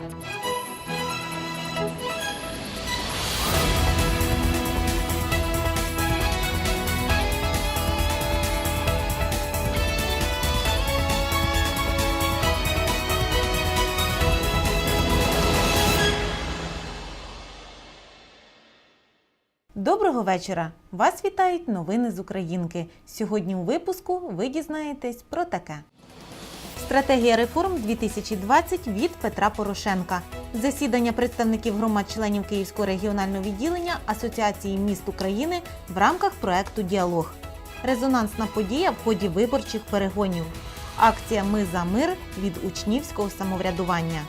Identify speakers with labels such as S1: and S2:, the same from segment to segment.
S1: Доброго вечора! Вас вітають новини з Українки. Сьогодні у випуску ви дізнаєтесь про таке. Стратегія реформ 2020 від Петра Порошенка. Засідання представників громад членів Київського регіонального відділення Асоціації міст України в рамках проекту Діалог. Резонансна подія в ході виборчих перегонів. Акція Ми за мир від учнівського самоврядування.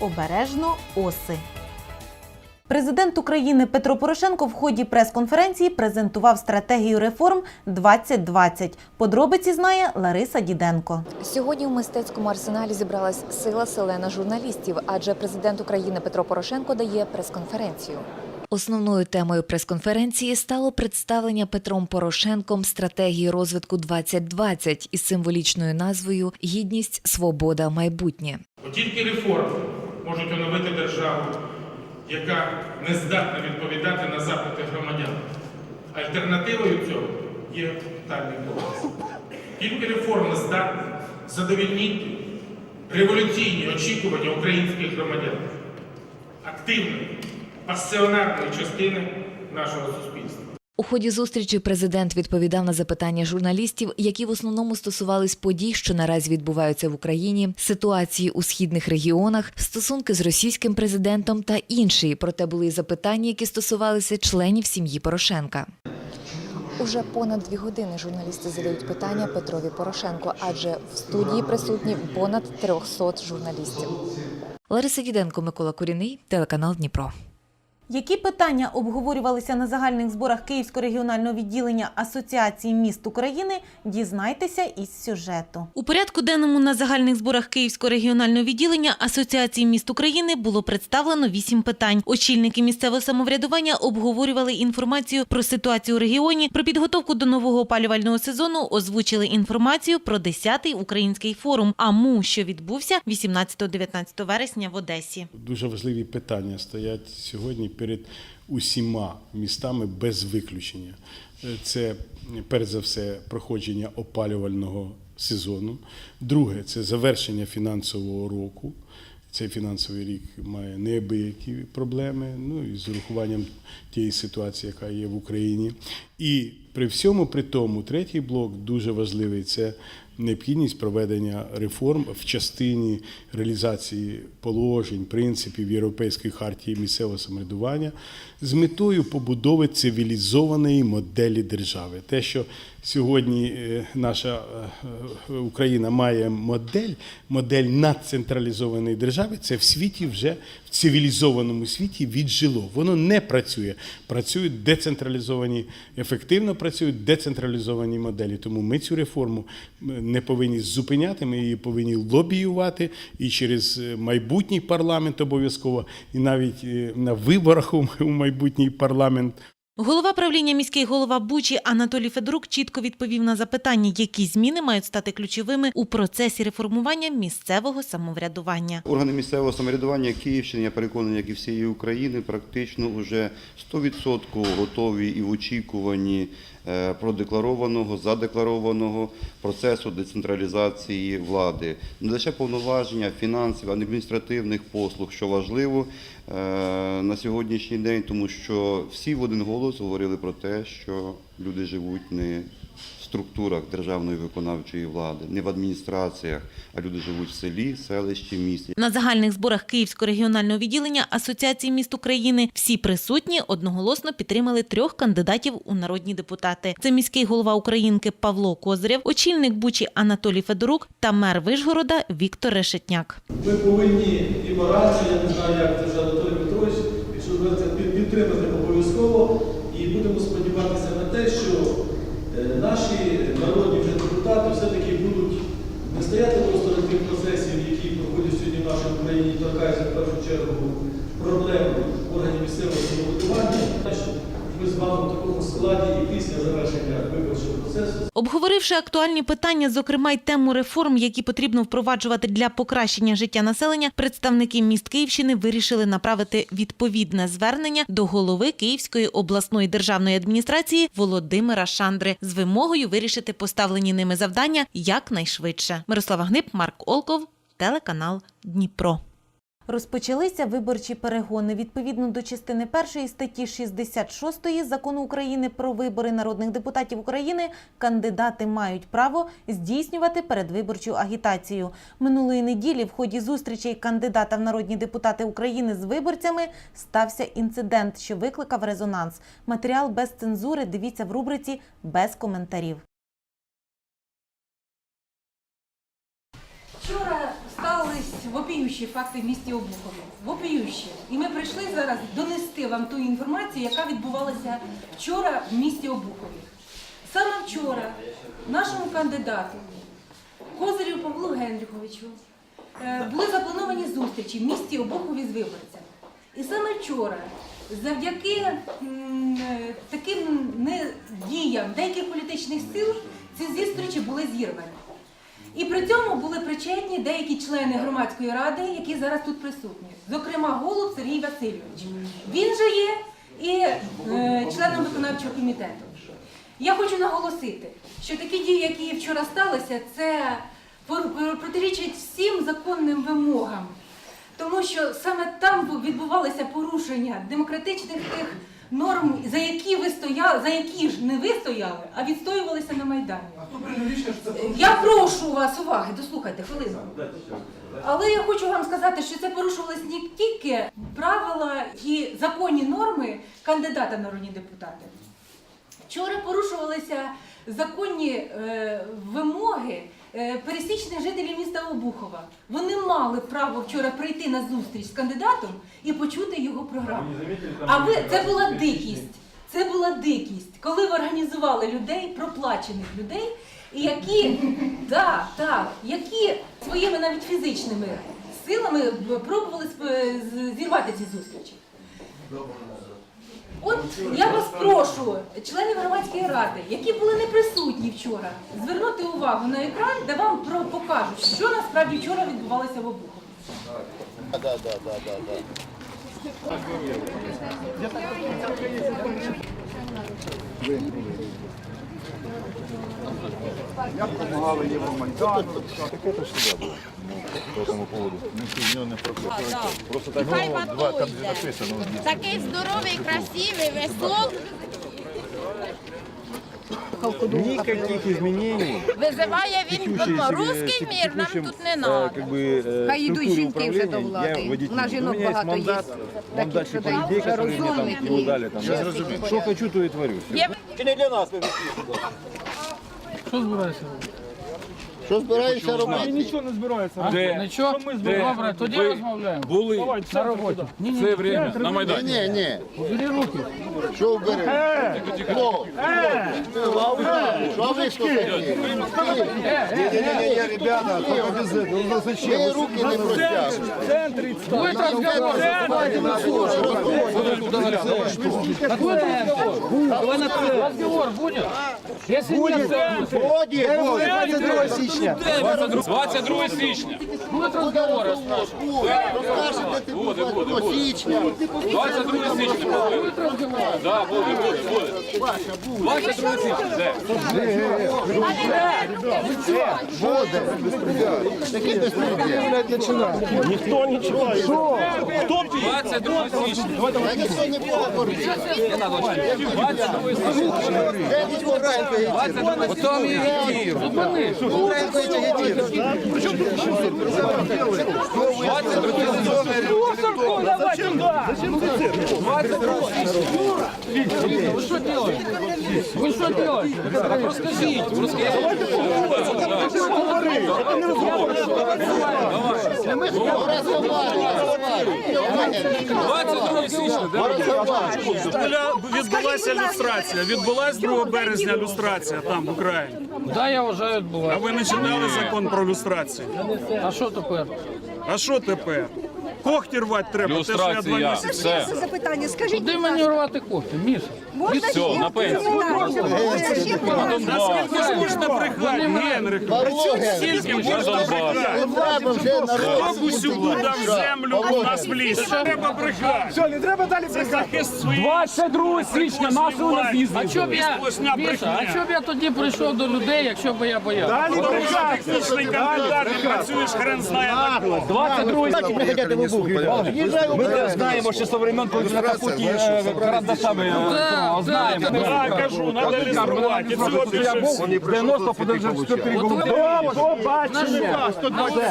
S1: Обережно оси. Президент України Петро Порошенко в ході прес-конференції презентував стратегію реформ 2020. Подробиці знає Лариса Діденко.
S2: Сьогодні в мистецькому арсеналі зібралась сила селена журналістів, адже президент України Петро Порошенко дає прес-конференцію. Основною темою прес-конференції стало представлення Петром Порошенком стратегії розвитку 2020 із символічною назвою Гідність, свобода, майбутнє.
S3: Тільки реформи можуть оновити державу, яка не здатна відповідати на запити громадян. Альтернативою цього є тотальний колапс. Тільки реформи здатні задовільнити революційні очікування українських громадян, активної, пасіонарної частини нашого суспільства.
S2: У ході зустрічі президент відповідав на запитання журналістів, які в основному стосувались подій, що наразі відбуваються в Україні, ситуації у східних регіонах, стосунки з російським президентом та інші. Проте були й запитання, які стосувалися членів сім'ї Порошенка. Уже понад дві години журналісти задають питання Петрові Порошенку, адже в студії присутні понад 300 журналістів. Лариса Діденко, Микола Коріний, телеканал Дніпро.
S1: Які питання обговорювалися на загальних зборах Київського регіонального відділення Асоціації міст України, дізнайтеся із сюжету. У порядку денному на загальних зборах Київського регіонального відділення Асоціації міст України було представлено вісім питань. Очільники місцевого самоврядування обговорювали інформацію про ситуацію у регіоні, про підготовку до нового опалювального сезону, озвучили інформацію про 10-й український форум АМУ, що відбувся 18-19 вересня в Одесі.
S4: Дуже важливі питання стоять сьогодні перед усіма містами без виключення. Е, Це перш за все проходження опалювального сезону. Друге це завершення фінансового року. Цей фінансовий рік має неабиякі проблеми, ну і з урахуванням тієї ситуації, яка є в Україні. І при всьому при тому, третій блок дуже важливий це необхідність проведення реформ в частині реалізації положень, принципів Європейської хартії місцевого самоврядування з метою побудови цивілізованої моделі держави. Те, що сьогодні е, наша е, Україна має модель, модель надцентралізованої держави, це в світі вже в цивілізованому світі віджило. Воно не працює. Працюють децентралізовані, ефективно працюють децентралізовані моделі. Тому ми цю реформу не повинні зупиняти, ми її повинні лобіювати і через е, майбутній парламент обов'язково, і навіть е, на виборах у майбутній парламент.
S1: Голова правління міський голова Бучі Анатолій Федорук чітко відповів на запитання, які зміни мають стати ключовими у процесі реформування місцевого самоврядування.
S5: Органи місцевого самоврядування Київщини, я переконаний, як і всієї України, практично вже 100% готові і в очікуванні е, продекларованого, задекларованого процесу децентралізації влади. Не лише повноваження фінансів, адміністративних послуг, що важливо на сьогоднішній день, тому що всі в один голос говорили про те, що люди живуть не структурах державної виконавчої влади, не в адміністраціях, а люди живуть в селі, селищі, місті.
S1: На загальних зборах Київського регіонального відділення Асоціації міст України всі присутні одноголосно підтримали трьох кандидатів у народні депутати. Це міський голова Українки Павло Козирєв, очільник Бучі Анатолій Федорук та мер Вишгорода Віктор Решетняк.
S6: Ми повинні і морально, я не знаю, як це вже Анатолій Петрович, якщо підтримати обов'язково, і будемо сподіватися на те, що е, наші народні вже депутати все-таки будуть не стояти просто на тих процесів, які проходять сьогодні в нашій Україні, і торкаються в першу чергу проблем органів місцевого самоврядування,
S7: ми з вами в такому складі і після завершення виборчого процесу
S1: Обговоривши актуальні питання, зокрема й тему реформ, які потрібно впроваджувати для покращення життя населення, представники міст Київщини вирішили направити відповідне звернення до голови Київської обласної державної адміністрації Володимира Шандри з вимогою вирішити поставлені ними завдання якнайшвидше. Мирослава Гнип, Марк Олков, телеканал Дніпро. Розпочалися виборчі перегони. Відповідно до частини першої статті 66 закону України про вибори народних депутатів України, кандидати мають право здійснювати передвиборчу агітацію. Минулої неділі в ході зустрічей кандидата в народні депутати України з виборцями стався інцидент, що викликав резонанс. Матеріал без цензури дивіться в рубриці без коментарів.
S8: Вопіючі факти в місті Обухові. Вопіючі. І ми прийшли зараз донести вам ту інформацію, яка відбувалася вчора в місті Обухові. Саме вчора нашому кандидату Козирю Павлу Генриховичу е, були заплановані зустрічі в місті Обухові з виборцями. І саме вчора, завдяки е, таким діям деяких політичних сил, ці зустрічі були зірвані. І при цьому були причетні деякі члени громадської ради, які зараз тут присутні. Зокрема, голуб Сергій Васильович. Він же є і е, членом виконавчого комітету. Я хочу наголосити, що такі дії, які вчора сталися, це пор- всім законним вимогам. Тому що саме там відбувалися порушення демократичних тих норм, за які ви стояли, за які ж не ви стояли, а відстоювалися на Майдані. Я прошу вас уваги, дослухайте хвилину. Але я хочу вам сказати, що це порушувалось не тільки правила і законні норми кандидата народні депутати. Вчора порушувалися законні е, вимоги пересічних жителів міста Обухова. Вони мали право вчора прийти на зустріч з кандидатом і почути його програму. А ви це була дикість. Це була дикість, коли ви організували людей, проплачених людей, які, да, так, які своїми навіть фізичними силами пробували зірвати ці зустрічі. От я вас прошу, членів громадської ради, які були не присутні вчора, звернути увагу на екран, де вам про покажуть, що насправді вчора відбувалося в Обухові.
S9: помогали Евромайдану. Так это всегда было по этому поводу. Никто не прокурор. Просто так
S10: Хай
S9: ну,
S10: в
S9: два,
S10: АТО
S9: там же
S10: йде.
S9: написано.
S10: Такий здоровий, красивий, весло.
S11: Никаких изменений.
S10: Визиває він вдома. Русський мір нам тут не
S11: Э,
S10: треба.
S11: Как бы, э,
S12: Хай йдуть
S11: структуре
S12: жінки вже до
S11: управления
S12: влади.
S11: Я водитель.
S12: На жінок
S11: У меня есть
S12: багато є.
S11: мандат,
S12: Таких,
S11: мандат
S12: що
S11: типа
S12: дають
S11: людей, которые мне там
S12: розумники.
S11: его дали. Там,
S10: Я
S11: Что хочу, то и творю. Всё.
S10: Є
S9: Що збираєшся?
S13: Нічого не збирається.
S11: Де?
S13: Нічого? Ми Добре, тоді розмовляємо.
S11: Були
S13: Давай, на роботі. Ні, ні,
S11: це время на Майдані.
S9: Ні, ні.
S13: Бери руки.
S9: Що вбереш? Хто? Що ви що такі? Ні-ні-ні, ребята, только без этого. Ну зачем? Ви руки не простягуєте.
S13: В центрі Будет разговор. Разговор будет? Если нет, то
S9: Годі, годі. 22 січня.
S11: 22 січня.
S13: будет разговор.
S9: Розкажете ти 22 січня.
S11: 22 січня.
S13: Будет разговор.
S11: Да, буде, буде, буде. 22 січня. Де?
S9: Буде. Такий безпреділ.
S13: Ніхто нічого. Що? Хто
S11: 22 січня.
S9: Ніхто не поговорить.
S11: Не надо. 22 січня.
S9: Де Нічмуренко є?
S11: Потім і Київ.
S9: Нічмуренко є?
S13: Вы что делаете? Вы что делаете? Расскажите.
S11: 22 січня.
S13: Відбулася люстрація. Відбулася 2 березня люстрація там в Україні.
S14: Да, я вважаю,
S13: А ви не читали закон про люстрацію?
S14: А що тепер?
S13: А що тепер?
S14: когті рвати треба, те, що я два місяці.
S11: Все.
S12: запитання. Скажіть,
S11: Куди мені рвати кошти, Міша?
S12: Можна
S11: все,
S12: ще
S11: на пенсію.
S12: Можна ще
S14: можна брехати, Генрих? Скільки можна брехати?
S9: Вже народ.
S14: Хто усю дав землю у нас в ліс? Треба брехати. Все, не треба далі брехати. захист своїх
S13: 22 січня нас у нас
S11: А що б я,
S14: Сплошна
S11: Міша, а б я тоді прийшов до людей, якщо б я боявся?
S14: Далі брехати. Технічний кандидат, і працюєш хрен знає на кого.
S13: 22 Ми знаємо, що со времен, коли на капуті карандашами е, знаємо.
S14: Так, кажу, треба ілюструвати. І цього більше всього.
S13: 90 94 рік був.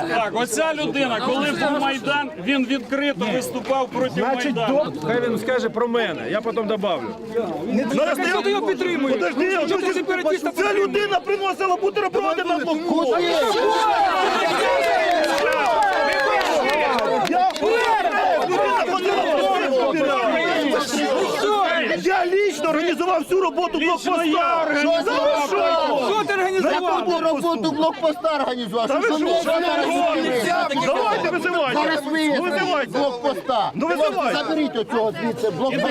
S14: Так, оця людина, коли був Майдан, він відкрито виступав проти Майдану.
S13: Хай він скаже про мене, я потім добавлю. Зараз я його підтримую. Подожди, а ти сепаратиста Ця людина приносила бутерброди на блокпост. Я лично організував всю роботу блокпоста. Що ти організував?
S9: Яку роботу блокпоста організував?
S13: Та ви
S9: Що
S13: Давайте визивайте. Визивайте.
S9: блокпоста.
S13: Ну, визивайте.
S9: Заберіть оцього звідси блокпоста.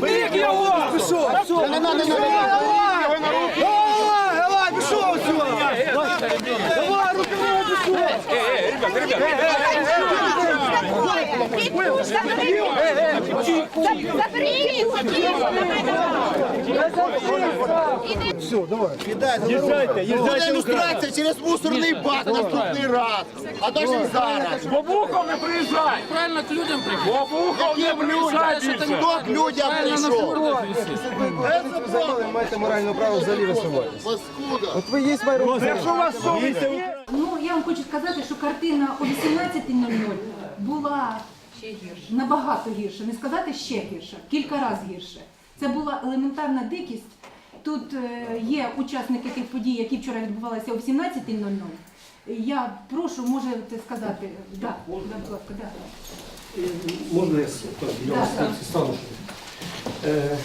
S13: Беріть його!
S9: Не надо, не надо.
S13: Давай, пішов сюди! Давай, 내리면. 내리면 네, 네, 네, їжджайте
S9: Буде
S13: в Україну.
S9: ілюстрація через мусорний бак наступний раз. А навіть зараз.
S13: Бобухов не приїжджай!
S11: Правильно к людям приходить.
S13: Бобухов не приїжджай більше!
S9: Хто к людям прийшов?
S13: маєте моральне право взагалі висувати.
S9: Паскуда.
S13: От ви є Якщо у вас совість,
S8: Ну, я вам хочу сказати, що картина о 18.00 була набагато гірша, не сказати ще гірша, кілька разів гірше. Це була елементарна дикість. Тут е, є учасники тих подій, які вчора відбувалися о 18.00. Я прошу, можете сказати, да, да, будь ласка, да.
S6: Можна я с- так, я
S8: Да,
S6: вас
S8: так.
S6: стану. Е,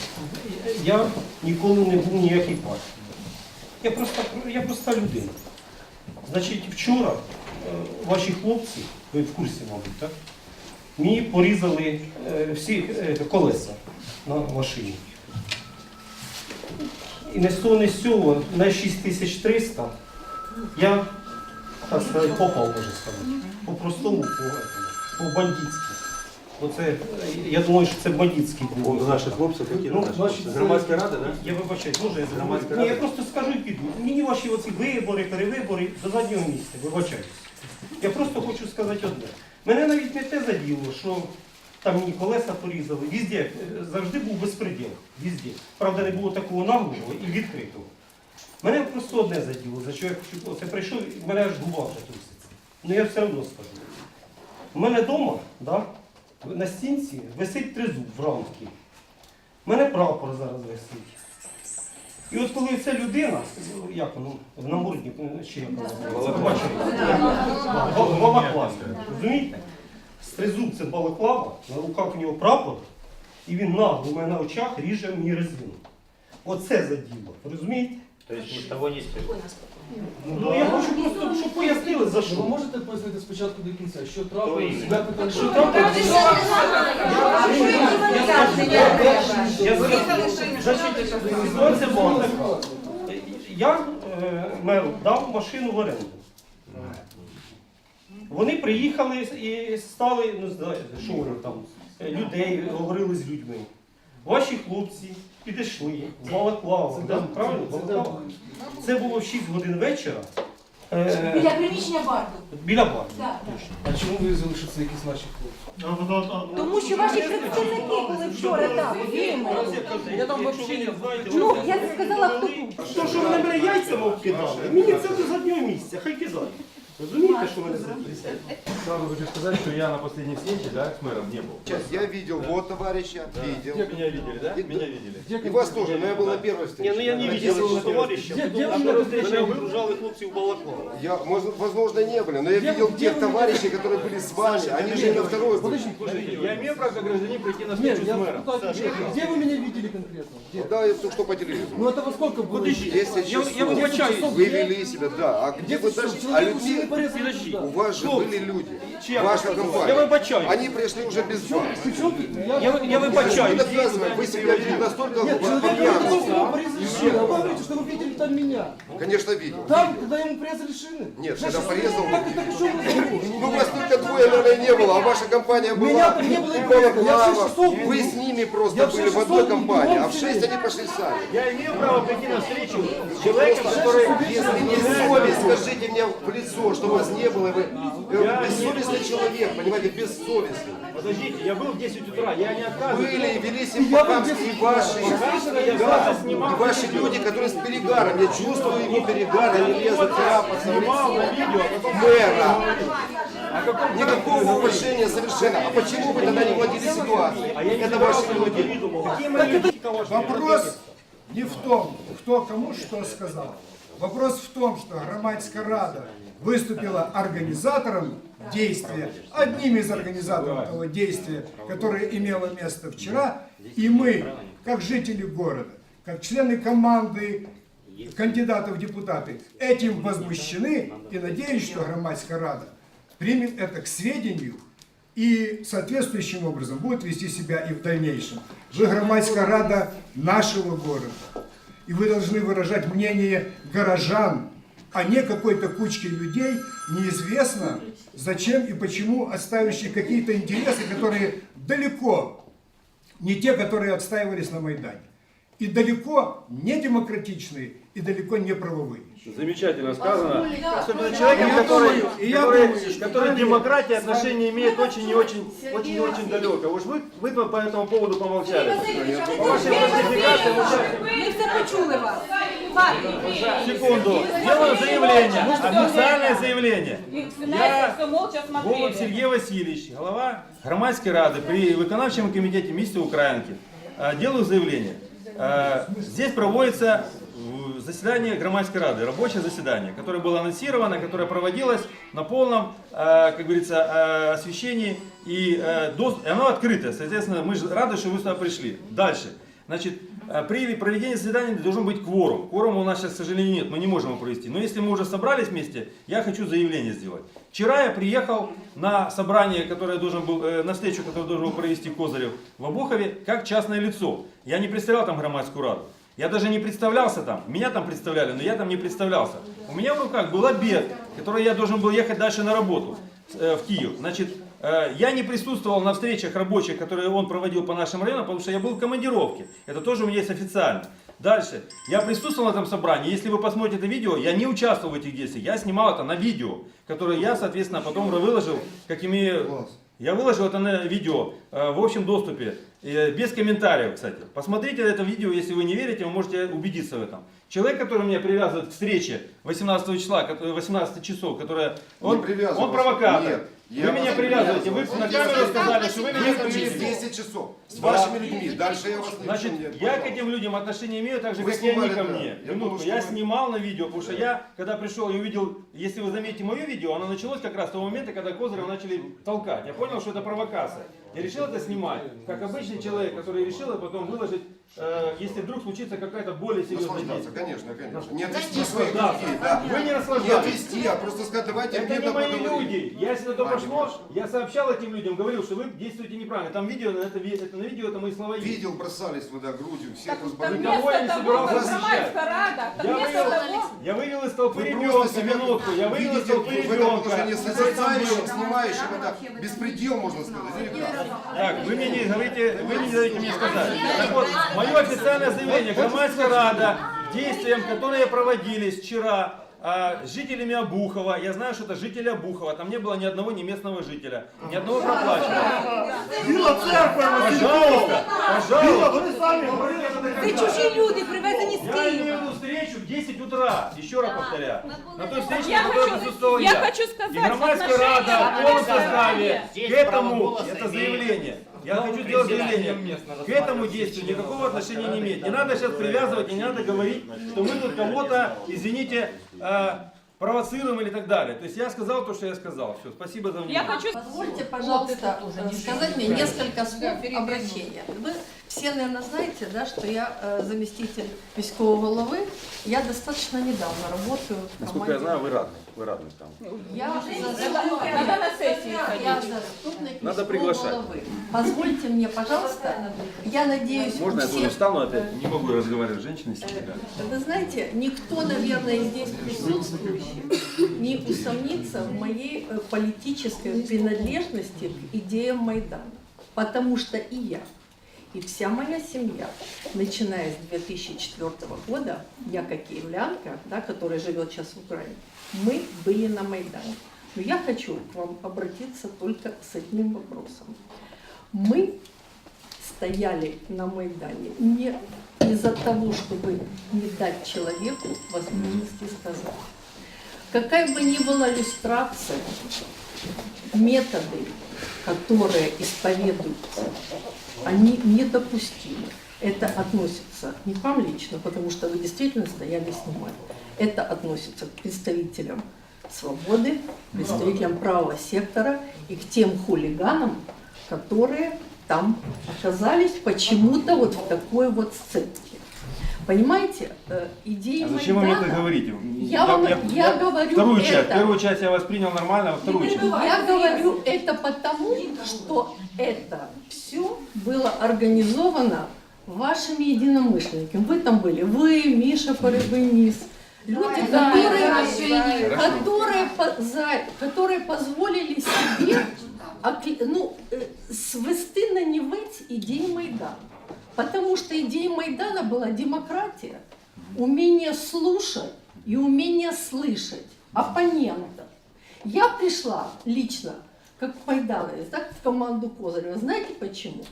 S6: Я ніколи не був ніякій партії. Я просто я проста людина. Значить, вчора е, ваші хлопці, ви в курсі, мабуть, так? Мені порізали е, всі е, колеса на машині. І не з того, не з цього, на 6300 я, так сказати, попав, можна сказати. По-простому, по, по бандитськи. Оце, я думаю, що це бандитський був.
S13: Наші хлопці такі
S6: Ну,
S13: громадська рада, так?
S6: Я вибачаюсь, може я
S13: Громадська
S6: зроблю? Ні, я
S13: рада.
S6: просто скажу і піду. Мені ваші оці вибори, перевибори до заднього місця, вибачаюсь. Я просто хочу сказати одне. Мене навіть не те заділо, що там мені колеса порізали. Візде е, завжди був безпреділ. Візде. Правда, не було такого наглого і відкритого. Мене просто одне заділо, за що я хочу. Оце прийшов, і мене аж губа вже труситься. Ну я все одно скажу. У мене вдома, да, на стінці висить тризуб в рамки. У мене прапор зараз висить. І от коли ця людина, як воно, як воно, балаклава, розумієте? Стризуб це балаклава, на руках у нього прапор, і він нагло у мене на очах ріже мені резину. Оце за діло, розумієте? Ну я хочу просто, щоб пояснили за що.
S13: Ви можете пояснити спочатку до кінця, що трапилося?
S6: Що трапилося? Я ситуація була така. Я е, меру дав машину в оренду. Вони приїхали і стали, ну знаєте, що там, е, людей, говорили з людьми. Ваші хлопці підійшли, з Балаклава, да? правильно? Балаклава. Це було в 6 годин вечора. Е,
S8: Біля приміщення барду.
S6: Біля бару.
S8: Так, так.
S13: А чому ви це якісь наші хлопці?
S8: Тому що ваші представники були вчора там, віримо.
S6: Я там взагалі не знаю.
S8: Ну, я не сказала, хто тут.
S6: То, що вони мене яйцями обкидали, мені це до заднього місця, хай кидають.
S10: Розумієте, що вони зробили? Сразу хочу сказати, що я на останній встречі, да, з мером не був.
S15: Сейчас я видел вот товарища, видел.
S10: Где меня видели, да? Меня видели.
S15: И вас тоже, но я был на первой встрече.
S10: Не, ну я не видел этого товарища. На первой встрече меня выгружали хлопцы в Балаклаву.
S15: Я, может, возможно, не были, но я видел тех товарищей, которые были с вами. Они же и на второй были.
S10: Слушайте, я имею право как гражданин прийти на встречу с мэром.
S6: Где вы меня видели конкретно?
S15: Ну, да, я только что по телевизору.
S6: Ну это во сколько было?
S15: 10 часов. Вы вели себя, да. А где вы даже... А люди... У вас же были люди. Ваша компания.
S10: Я вибачаю.
S15: Они пришли уже без вас.
S10: Я, я
S15: Вы
S10: вибачаю.
S15: доказываете, вы себя ведете настолько
S6: Нет, человек просто пресс лишили. А вы говорите, что вы видели там меня.
S15: Конечно, видел.
S6: Там, когда ему пресс лишили?
S15: Нет, когда порезал,
S6: Так, так что вы разговор?
S15: Ну, вас только двое, наверное, не было, а ваша компания была.
S6: Меня там не было и
S15: и
S6: близко. Я в шесть часов
S15: Вы
S6: был.
S15: с ними просто
S6: в
S15: были
S6: шесть
S15: в одной
S6: часов был,
S15: компании,
S6: был
S15: а в
S6: в
S15: шесть
S6: селе.
S15: они пошли сами.
S10: Я имею право прийти на встречу с человеком, который...
S15: Если не совесть, скажите мне в лицо, что вас не было, вы вы бессовестный человек, понимаете, бессовестный.
S10: Подождите, я был в 10 утра, я не отказываюсь.
S15: Были и вели себя и ваши, да, и ваши люди, которые с перегаром, я чувствую его перегар, они лезут трапаться в
S10: Снимал на
S15: лицо
S10: видео, а потом...
S15: мэра. Никакого уважения совершенно. А почему вы тогда не владели ситуацией?
S10: А я не
S15: Это ваши люди?
S16: Вопрос не в том, кто кому что сказал. Вопрос в том, что Громадская Рада выступила организатором действия, одним из организаторов того действия, которое имело место вчера, и мы, как жители города, как члены команды кандидатов в депутаты, этим возмущены и надеюсь, что Громадская Рада примет это к сведению и соответствующим образом будет вести себя и в дальнейшем. Вы громадская рада нашего города. И вы должны выражать мнение горожан, а не какой-то кучки людей, неизвестно зачем и почему отстаивающие какие-то интересы, которые далеко не те, которые отстаивались на Майдане. И далеко не демократичные, и далеко не правовые.
S10: Замечательно сказано. Особенно человеком,
S16: Я
S10: который,
S16: думаю, и я
S10: который,
S16: думаю, что
S10: который
S16: правильно.
S10: демократии отношения имеет очень и очень, очень и очень далеко. Уж вы, вы по этому поводу помолчали. По вашей фальсификации мы сейчас-
S8: Ми все почули вас. Ладно.
S10: Секунду. Делаю заявление. Официальное заявление. Я
S17: все молча
S10: Голуб Сергей Васильевич, глава громадской рады при виконавчем комитете місті Українки. Э, Делаю заявление. Э, Здесь проводится э, заседание громадской рады, рабочее заседание, которое было анонсировано, которое проводилось на полном, э, как говорится, э, освещении и, э, и оно открыто. Соответственно, мы рады, что вы сюда пришли. Дальше. Значит, при проведении заседания должен быть кворум. Кворума у нас сейчас, к сожалению, нет, мы не можем его провести. Но если мы уже собрались вместе, я хочу заявление сделать. Вчера я приехал на собрание, которое должен был, на встречу, которую должен был провести Козырев в Обухове, как частное лицо. Я не представлял там громадскую раду. Я даже не представлялся там. Меня там представляли, но я там не представлялся. У меня в руках был обед, который я должен был ехать дальше на работу э, в Киев. Значит, э, я не присутствовал на встречах рабочих, которые он проводил по нашим районам, потому что я был в командировке. Это тоже у меня есть официально. Дальше. Я присутствовал на этом собрании. Если вы посмотрите это видео, я не участвовал в этих действиях. Я снимал это на видео, которое я, соответственно, потом выложил, как имею... Я выложил это на видео э, в общем доступе, э, без комментариев, кстати. Посмотрите это видео, если вы не верите, вы можете убедиться в этом. Человек, который меня привязывает к встрече 18 числа, ко- 18 часов, которая, он,
S15: привязываю
S10: он
S15: вас.
S10: провокатор.
S15: Нет, я
S10: вы
S15: вас
S10: меня
S15: не
S10: привязываете, вы
S15: привязываю.
S10: на камеру сказали, что вы меня
S15: Вы через
S10: хотите.
S15: 10 часов с вашими людьми. Дальше я вас не
S10: Значит,
S15: не
S10: я к
S15: понял.
S10: этим людям отношение имею так же,
S15: Вы
S10: как и они
S15: снимали,
S10: ко
S15: да.
S10: мне.
S15: Я
S10: Минутку,
S15: думал, что
S10: я
S15: вы-
S10: снимал на видео, потому что я, когда пришел и увидел, если вы заметите мое видео, оно началось как раз с того момента, когда Козырева начали толкать. Я понял, что это провокация. Я решил это снимать, как обычный человек, который решил и потом выложить, э, если вдруг случится какая-то более серьезная
S15: Наслаждаться,
S10: действие.
S15: конечно, конечно. Не отвести своих
S10: Наслаждаться.
S15: людей, да.
S10: Вы не
S15: Не
S10: наслаждались.
S15: отвести, а просто сказать, давайте
S10: Это не
S15: мирно
S10: мои
S15: поговорим.
S10: люди. Я, если на то пошло, я сообщал этим людям, говорил, что вы действуете неправильно. Там видео, это, ви- это на видео, это мои слова есть.
S15: Видел, бросались вы, да, грудью, всех
S17: Там
S15: разбавили.
S10: Никого я не
S17: вместо того,
S10: собирался
S17: как
S15: защищать.
S17: громадская рада, там
S10: Я
S17: вместо
S10: вывел,
S17: того,
S10: я вывел из толпы ребенка, минутку, я вывел из
S15: видите
S10: толпы
S15: в этом
S10: ребенка.
S15: положении созерцающим, снимающим, это беспредел, можно сказать, или как?
S10: Так, вы мне не говорите, вы не даете мне сказать. Так вот, мое официальное заявление, громадская рада, действиям, которые проводились вчера, а, с жителями Обухова. Я знаю, что это жители Обухова. Там не было ни одного не местного жителя, ни одного проплаченного. Пожалуйста, пожалуйста.
S8: Це чужі люди, привезені з
S10: Я
S8: Києва.
S10: имею в виду встречу в 10 утра. Еще раз повторяю. На той встрече,
S17: Я
S10: на которой
S17: хочу-
S10: присутствовал
S17: я
S10: я.
S17: хочу сказать,
S10: И громадская
S17: отношение
S10: рада в полном
S17: громадской
S10: составе
S15: Здесь
S10: к
S15: право
S10: этому,
S15: голоса
S10: это
S15: имеет.
S10: заявление. Я хочу сделать заявление. К этому действию никакого отношения не имеет. Не надо сейчас привязывать и не надо говорить, что мы тут кого-то, извините, э, провоцируем или так далее. То есть я сказал то, что я сказал. Все, спасибо за
S17: Я
S10: внимание.
S17: хочу
S18: Позвольте, пожалуйста, сказать мне несколько слов обращения. Вы все, наверное, знаете, да, что я э, заместитель міського голови. Я достаточно недавно работаю в команде.
S10: вы радны. Вы радны там.
S18: Я
S17: Надо на сесію
S18: Я
S17: ходити.
S18: заступник
S10: Надо
S18: міського
S10: приглашать.
S18: голови. Позвольте мне, пожалуйста, я надеюсь, у
S10: Можно я
S18: всех-
S10: тоже встану опять? Не могу разговаривать с женщиной сейчас.
S18: Вы знаете, никто, наверное, здесь присутствующий не усомнится в моей э, политической принадлежности к идеям Майдана. Потому что и я, и вся моя семья, начиная с 2004 года, я как киевлянка, да, которая живет сейчас в Украине, мы были на Майдане. Но я хочу к вам обратиться только с одним вопросом. Мы стояли на Майдане не из-за того, чтобы не дать человеку возможности сказать. Какая бы ни была иллюстрация, методы, которые исповедуются, они недопустимы. Это относится не к вам лично, потому что вы действительно стояли снимать. Это относится к представителям свободы, представителям правого сектора и к тем хулиганам, которые там оказались почему-то вот в такой вот сценке. Понимаете, э, идея
S10: А зачем вы мне это
S18: Майдана-
S10: говорите?
S18: Я вам- я говорю
S10: Вторую часть.
S18: это.
S10: Первую часть я воспринял нормально, а вторую часть.
S18: Я говорю это потому, что это все было организовано вашими единомышленниками. Вы там были, вы, Миша Порыбынис, люди, которые, которые, по- за- которые позволили себе оклі- ну, э, свести на нівець ідеї Майдану. Потому что идеей Майдана была демократия, умение слушать и умение слышать оппонента. Я пришла лично, как майдановец, так, в команду Козырева. Знаете почему?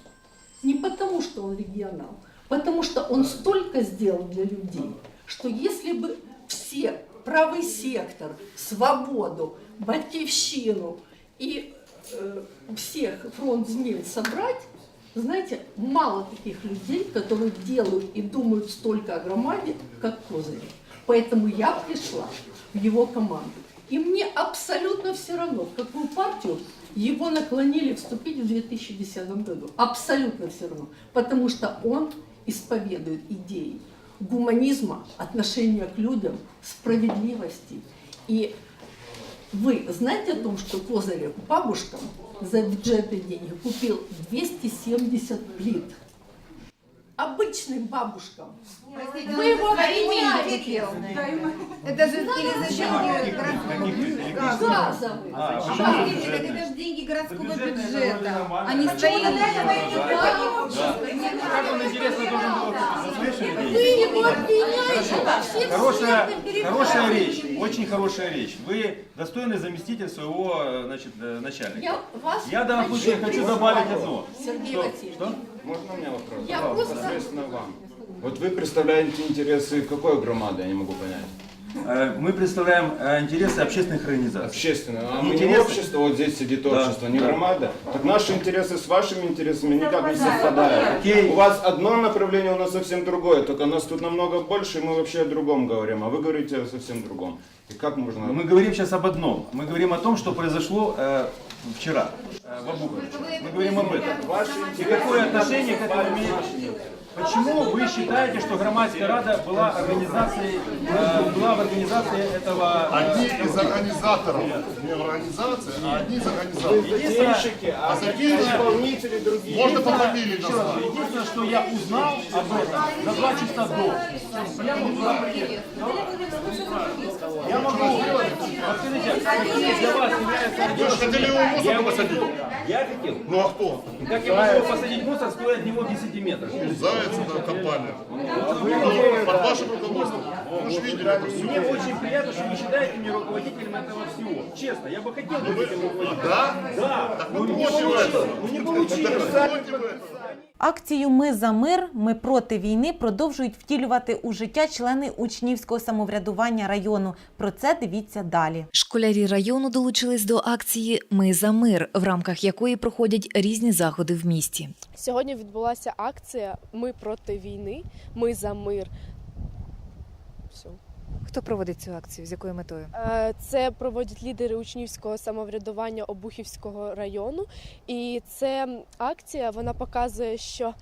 S18: Не потому, что он регионал, потому что он столько сделал для людей, что если бы все, правый сектор, свободу, батькивщину и э, всех фронт земель собрать, знаете, мало таких людей, которые делают и думают столько о громаде, как Козырев. Поэтому я пришла в его команду. И мне абсолютно все равно, в какую партию его наклонили вступить в 2010 году. Абсолютно все равно. Потому что он исповедует идеи гуманизма, отношения к людям, справедливости. И вы знаете о том, что Козырев бабушкам за бюджетные деньги купил 270 плит? Обычным бабушкам. Вы его обвиняете.
S17: Это же или
S18: Газовый.
S10: А,
S17: Это же деньги городского бюджета. Они
S10: заслышать
S18: Вы его обвиняете
S10: Хорошая, хорошая речь, очень хорошая речь. Вы достойный заместитель своего э, значит, э, начальника.
S18: Я вас
S10: Я в данном случае хочу добавить одно.
S18: Сергей
S10: Что?
S18: Васильевич.
S10: Что?
S19: Можно у меня вопрос?
S18: Я просто...
S19: Соответственно, вам. Вот вы представляете интересы какой громады, я не могу понять.
S10: Э, Мы представляем э, интересы общественных организаций.
S19: Общественное. А мы не общество, вот здесь сидит
S10: Да,
S19: общество, не
S10: да.
S19: громада. Так наши интересы с вашими интересами никак не совпадают.
S10: Окей.
S19: У вас одно направление, у нас совсем другое. Только нас тут намного больше, и мы вообще о другом говорим. А вы говорите о совсем другом. И как можно...
S10: Мы говорим сейчас об одном. Мы говорим о том, что произошло э, вчера э, в. Мы говорим об этом. И какое отношение к этому имеет? Почему вы считаете, что Громадская Рада была организацией, э, была в организации этого... э,
S15: Одни из организаторов, не организация, а одни из организаторов.
S10: Единственное,
S19: а какие исполнители другие?
S15: Можно по фамилии назвать.
S10: единственное, что я узнал об этом за два часа до. Я могу вот скажите, для вас Вы же хотели его в мусор посадить? Я хотел. Ну а кто? Как я могу его посадить в мусор, стоя от него в 10 метрах?
S15: Заяц, это компания. Под вашим руководством. Вы же видели это все.
S10: Мне очень приятно, что вы считаете меня руководителем этого всего. Честно, я бы хотел быть этим руководителем.
S15: Да?
S10: Да,
S15: Ну,
S10: но не получилось. Ну не получилось.
S1: Акцію Ми за мир, ми проти війни продовжують втілювати у життя члени учнівського самоврядування району. Про це дивіться далі.
S2: Школярі району долучились до акції Ми за мир, в рамках якої проходять різні заходи в місті.
S17: Сьогодні відбулася акція Ми проти війни, ми за мир.
S2: Хто проводить цю акцію? З якою метою?
S17: Е, Це проводять лідери учнівського самоврядування Обухівського району. І це акція вона показує, що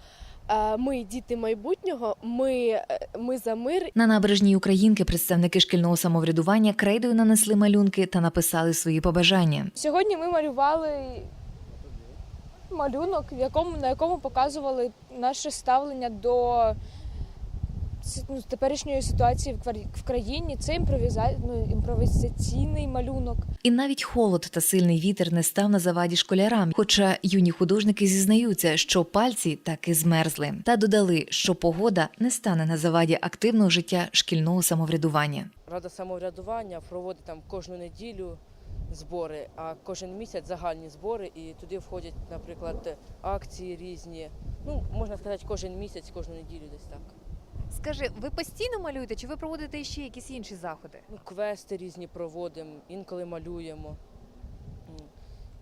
S17: е, ми діти майбутнього, ми, е, ми за мир,
S2: На набережній Українки представники шкільного самоврядування крейдою нанесли малюнки та написали свої побажання.
S17: Сьогодні ми малювали малюнок, в якому, на якому показували наше ставлення до ну, теперішньої ситуації в країні. Це імпровіза... ну, імпровізаційний малюнок.
S2: І навіть холод та сильний вітер не став на заваді школярам. Хоча юні художники зізнаються, що пальці таки змерзли, та додали, що погода не стане на заваді активного життя шкільного самоврядування.
S20: Рада самоврядування проводить там кожну неділю збори, а кожен місяць загальні збори, і туди входять, наприклад, акції різні. Ну, можна сказати, кожен місяць, кожну неділю десь так.
S2: Скажи, ви постійно малюєте, чи ви проводите ще якісь інші заходи?
S20: Ну, квести різні проводимо, інколи малюємо.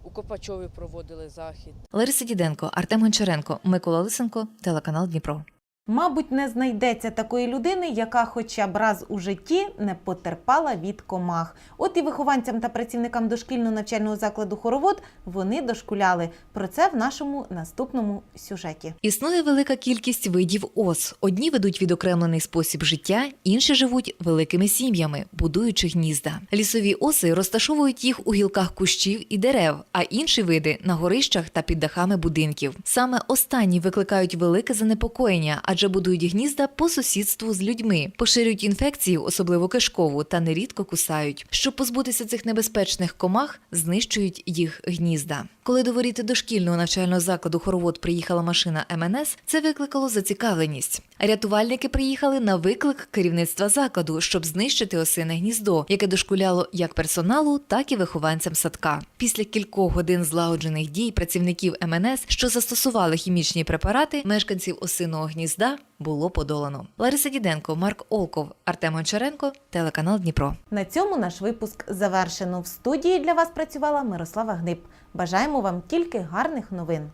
S20: У Копачові проводили захід.
S2: Лариса Діденко, Артем Гончаренко, Микола Лисенко, телеканал Дніпро.
S1: Мабуть, не знайдеться такої людини, яка хоча б раз у житті не потерпала від комах. От і вихованцям та працівникам дошкільного навчального закладу хоровод вони дошкуляли. Про це в нашому наступному сюжеті.
S2: Існує велика кількість видів ос. Одні ведуть відокремлений спосіб життя, інші живуть великими сім'ями, будуючи гнізда. Лісові оси розташовують їх у гілках кущів і дерев, а інші види на горищах та під дахами будинків. Саме останні викликають велике занепокоєння, адже будують гнізда по сусідству з людьми, поширюють інфекцію, особливо кишкову, та нерідко кусають. Щоб позбутися цих небезпечних комах, знищують їх гнізда. Коли до воріт дошкільного навчального закладу хоровод приїхала машина МНС, це викликало зацікавленість. Рятувальники приїхали на виклик керівництва закладу, щоб знищити осине гніздо, яке дошкуляло як персоналу, так і вихованцям садка. Після кількох годин злагоджених дій працівників МНС, що застосували хімічні препарати, мешканців осиного гнізда було подолано. Лариса Діденко, Марк Олков, Артем Гончаренко, телеканал Дніпро.
S1: На цьому наш випуск завершено. В студії для вас працювала Мирослава Гнип. Бажаємо вам тільки гарних новин.